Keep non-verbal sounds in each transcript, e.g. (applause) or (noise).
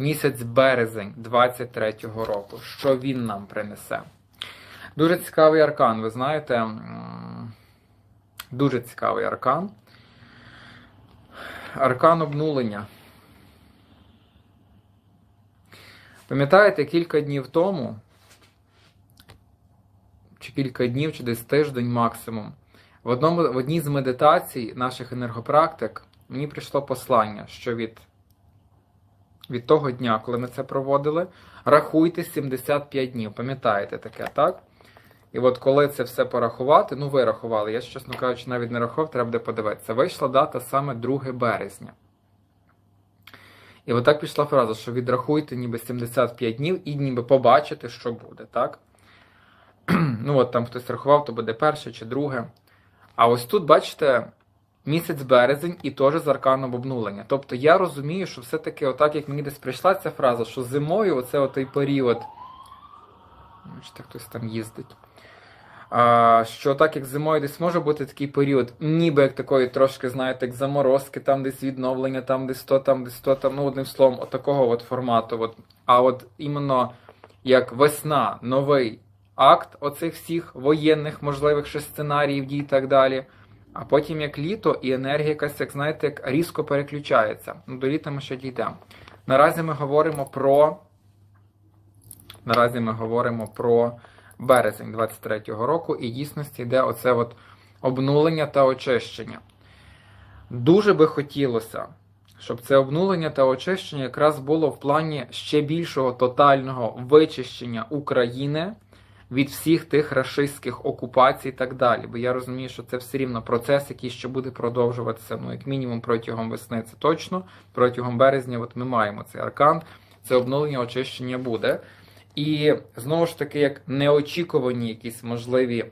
місяць березень 23-го року. Що він нам принесе? Дуже цікавий аркан, ви знаєте. Дуже цікавий аркан. Аркан обнулення. Пам'ятаєте, кілька днів тому, чи кілька днів, чи десь тиждень максимум, в, одному, в одній з медитацій наших енергопрактик мені прийшло послання, що від, від того дня, коли ми це проводили, рахуйте 75 днів. Пам'ятаєте таке, так? І от коли це все порахувати, ну ви рахували, я, чесно кажучи, навіть не рахував, треба буде подивитися. Вийшла дата саме 2 березня. І отак пішла фраза, що відрахуйте ніби 75 днів і ніби побачите, що буде, так? (clears throat) ну от там хтось рахував, то буде перше чи друге. А ось тут, бачите, місяць березень і теж з арканом обнулення. Тобто я розумію, що все-таки, отак, як мені десь прийшла ця фраза, що зимою оце отей період. Бачите, хтось там їздить. А, що так як зимою десь може бути такий період, ніби як такої трошки, знаєте, як заморозки, там десь відновлення, там десь то, там десь то, там, ну одним словом, от такого от формату. От. А от іменно як весна, новий акт оцих всіх воєнних можливих ще сценаріїв дій і так далі. А потім як літо, і енергія як знаєте, як різко переключається. Ну, до літа ми ще дійдемо. Наразі ми говоримо про. Наразі ми говоримо про березень 23-го року, і дійсності йде оце от обнулення та очищення. Дуже би хотілося, щоб це обнулення та очищення якраз було в плані ще більшого тотального вичищення України від всіх тих рашистських окупацій і так далі. Бо я розумію, що це все рівно процес, який ще буде продовжуватися, ну, як мінімум, протягом весни. Це точно, протягом березня, от ми маємо цей аркан, це обнулення очищення буде. І знову ж таки, як неочікувані якісь можливі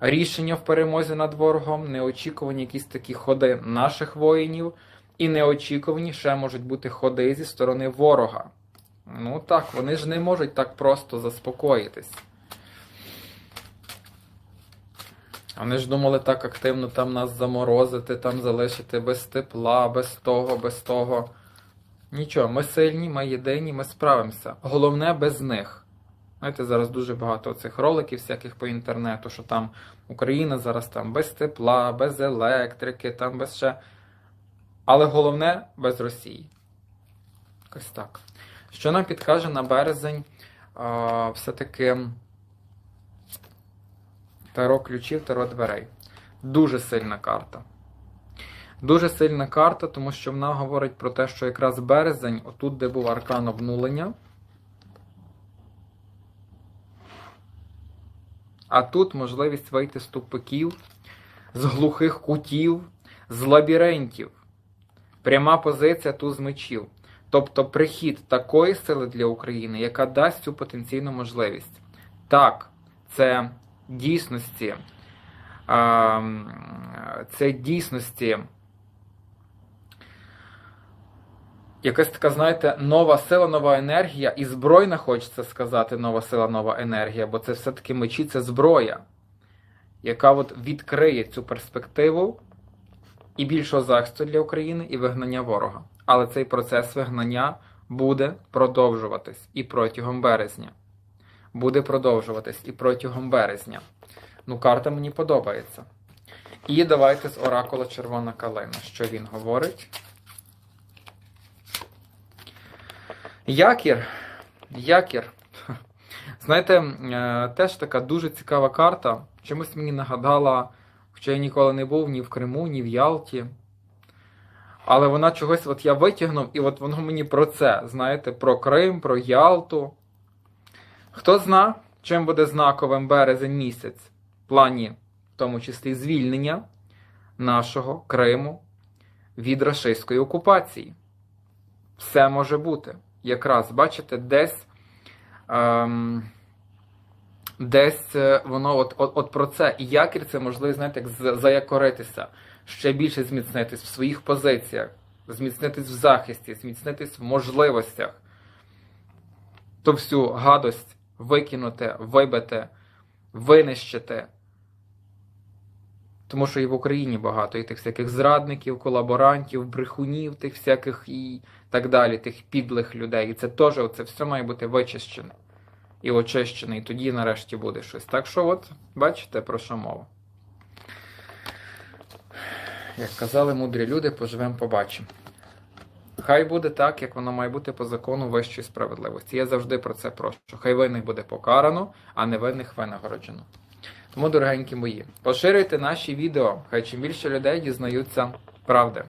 рішення в перемозі над ворогом, неочікувані якісь такі ходи наших воїнів, і неочікувані ще можуть бути ходи зі сторони ворога. Ну так, вони ж не можуть так просто заспокоїтись. Вони ж думали так активно там нас заморозити, там залишити без тепла, без того, без того. Нічого, ми сильні, ми єдині, ми справимося. Головне без них. Знаєте, зараз дуже багато цих роликів всяких по інтернету, що там Україна зараз там без тепла, без електрики, там без ще. Але головне без Росії. Якось так. Що нам підкаже на березень все-таки Таро ключів, таро дверей. Дуже сильна карта. Дуже сильна карта, тому що вона говорить про те, що якраз березень, отут, де був аркан обнулення. А тут можливість вийти з тупиків, з глухих кутів, з лабіринтів. Пряма позиція туз мечів. Тобто прихід такої сили для України, яка дасть цю потенційну можливість. Так, це дійсності. Це дійсності. Якась така, знаєте, нова сила, нова енергія, і збройна, хочеться сказати, нова сила, нова енергія, бо це все-таки мечі це зброя, яка от відкриє цю перспективу і більшого захисту для України, і вигнання ворога. Але цей процес вигнання буде продовжуватись і протягом березня. Буде продовжуватись і протягом березня. Ну, карта мені подобається. І давайте з оракула Червона калина. Що він говорить? Якір. Якір. (laughs) Знаєте, е, теж така дуже цікава карта. Чомусь мені нагадала, хоча я ніколи не був ні в Криму, ні в Ялті. Але вона чогось от я витягнув, і от воно мені про це, знаєте, про Крим, про Ялту. Хто зна, чим буде знаковим березень місяць в плані, в тому числі, звільнення нашого Криму від рашистської окупації? Все може бути якраз, бачите, десь ем, десь е, воно от, от, от про це. І якір це можливо, знаєте, як заякоритися, ще більше зміцнитись в своїх позиціях, зміцнитись в захисті, зміцнитись в можливостях. То всю гадость викинути, вибити, винищити. Тому що і в Україні багато і тих всяких зрадників, колаборантів, брехунів, тих всяких і так далі, тих підлих людей. І це теж це все має бути вичищене і очищене, і тоді нарешті буде щось. Так що, от, бачите, про що мова. Як казали мудрі люди, поживемо, побачимо. Хай буде так, як воно має бути по закону вищої справедливості. Я завжди про це прошу. Хай винних буде покарано, а невинних винагороджено. Тому, дорогенькі мої, поширюйте наші відео, хай чим більше людей дізнаються правди.